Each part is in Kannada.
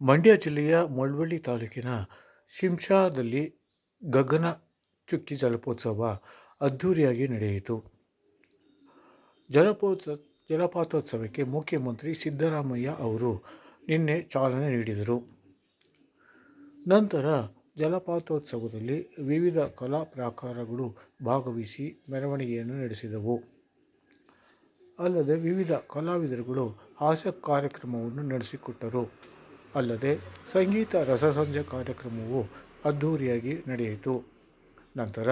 ಮಂಡ್ಯ ಜಿಲ್ಲೆಯ ಮಳವಳ್ಳಿ ತಾಲೂಕಿನ ಶಿಂಷಾದಲ್ಲಿ ಗಗನ ಚುಕ್ಕಿ ಜಲಪೋತ್ಸವ ಅದ್ಧೂರಿಯಾಗಿ ನಡೆಯಿತು. ಜಲಪೋತ್ಸ, ಜಲಪಾತೋತ್ಸವಕ್ಕೆ ಮುಖ್ಯಮಂತ್ರಿ ಸಿದ್ದರಾಮಯ್ಯ ಅವರು ನಿನ್ನೆ ಚಾಲನೆ ನೀಡಿದರು. ನಂತರ ಜಲಪಾತೋತ್ಸವದಲ್ಲಿ ವಿವಿಧ ಕಲಾ ಪ್ರಾಕಾರಗಳು ಭಾಗವಹಿಸಿ ಮೆರವಣಿಗೆಯನ್ನು ನಡೆಸಿದವು. ಅಲ್ಲದೆ ವಿವಿಧ ಕಲಾವಿದರುಗಳು ಹಾಸ್ಯ ಕಾರ್ಯಕ್ರಮವನ್ನು ನಡೆಸಿಕೊಟ್ಟರು. ಅಲ್ಲದೆ ಸಂಗೀತ ರಸಸಂಜೆ ಕಾರ್ಯಕ್ರಮವು ಅದ್ಧೂರಿಯಾಗಿ ನಡೆಯಿತು. ನಂತರ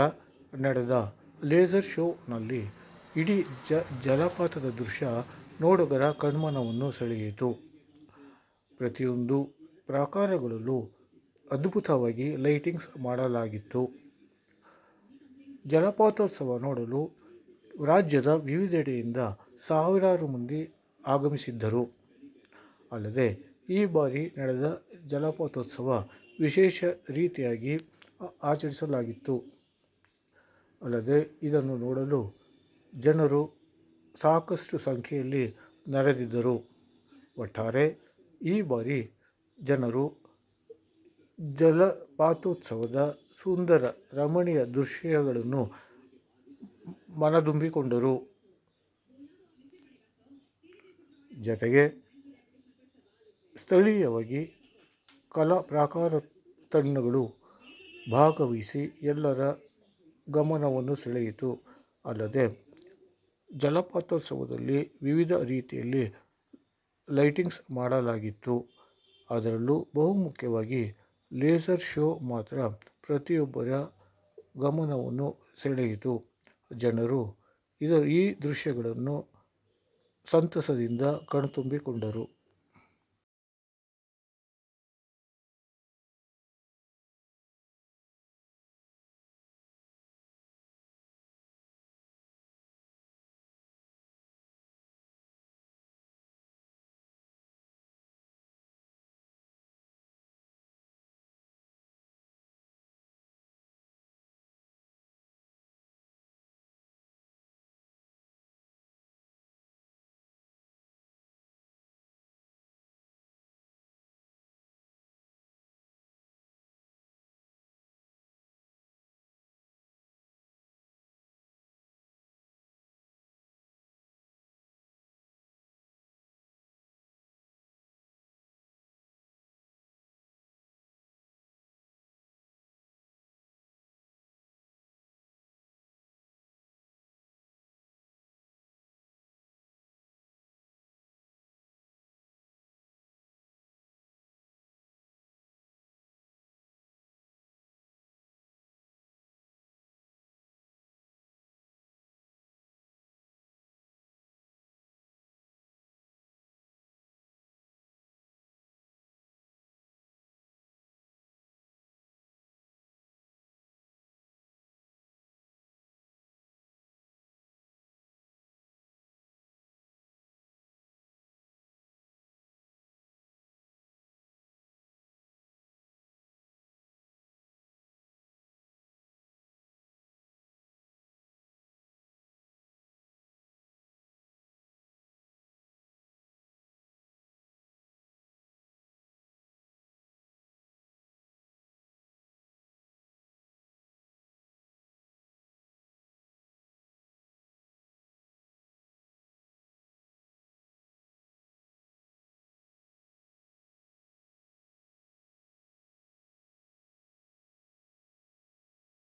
ನಡೆದ ಲೇಸರ್ ಶೋನಲ್ಲಿ ಇಡೀ ಜ, ಜಲಪಾತದ ದೃಶ್ಯ ನೋಡುಗರ ಕಣ್ಮನವನ್ನು ಸೆಳೆಯಿತು. ಪ್ರತಿಯೊಂದು ಪ್ರಾಕಾರಗಳಲ್ಲೂ ಅದ್ಭುತವಾಗಿ ಲೈಟಿಂಗ್ಸ್ ಮಾಡಲಾಗಿತ್ತು. ಜಲಪಾತೋತ್ಸವ ನೋಡಲು ರಾಜ್ಯದ ವಿವಿಧೆಡೆಯಿಂದ ಸಾವಿರಾರು ಮಂದಿ ಆಗಮಿಸಿದ್ದರು. ಅಲ್ಲದೆ ಈ ಬಾರಿ ನಡೆದ ಜಲಪಾತೋತ್ಸವ ವಿಶೇಷ ರೀತಿಯಾಗಿ ಆಚರಿಸಲಾಗಿತ್ತು. ಅಲ್ಲದೆ ಇದನ್ನು ನೋಡಲು ಜನರು ಸಾಕಷ್ಟು ಸಂಖ್ಯೆಯಲ್ಲಿ ನೆರೆದಿದ್ದರು. ಒಟ್ಟಾರೆ ಈ ಬಾರಿ ಜನರು ಜಲಪಾತೋತ್ಸವದ ಸುಂದರ ರಮಣೀಯ ದೃಶ್ಯಗಳನ್ನು ಮನದುಂಬಿಕೊಂಡರು. ಜತೆಗೆ ಸ್ಥಳೀಯವಾಗಿ ಕಲಾ ಪ್ರಾಕಾರ ತಂಡಗಳು ಭಾಗವಹಿಸಿ ಎಲ್ಲರ ಗಮನವನ್ನು ಸೆಳೆಯಿತು. ಅಲ್ಲದೆ, ಜಲಪಾತೋತ್ಸವದಲ್ಲಿ ವಿವಿಧ ರೀತಿಯಲ್ಲಿ ಲೈಟಿಂಗ್ಸ್ ಮಾಡಲಾಗಿತ್ತು. ಅದರಲ್ಲೂ ಬಹುಮುಖ್ಯವಾಗಿ ಲೇಸರ್ ಶೋ ಮಾತ್ರ ಪ್ರತಿಯೊಬ್ಬರ ಗಮನವನ್ನು ಸೆಳೆಯಿತು. ಜನರು ಇದರ ಈ ದೃಶ್ಯಗಳನ್ನು ಸಂತಸದಿಂದ ಕಣ್ತುಂಬಿಕೊಂಡರು.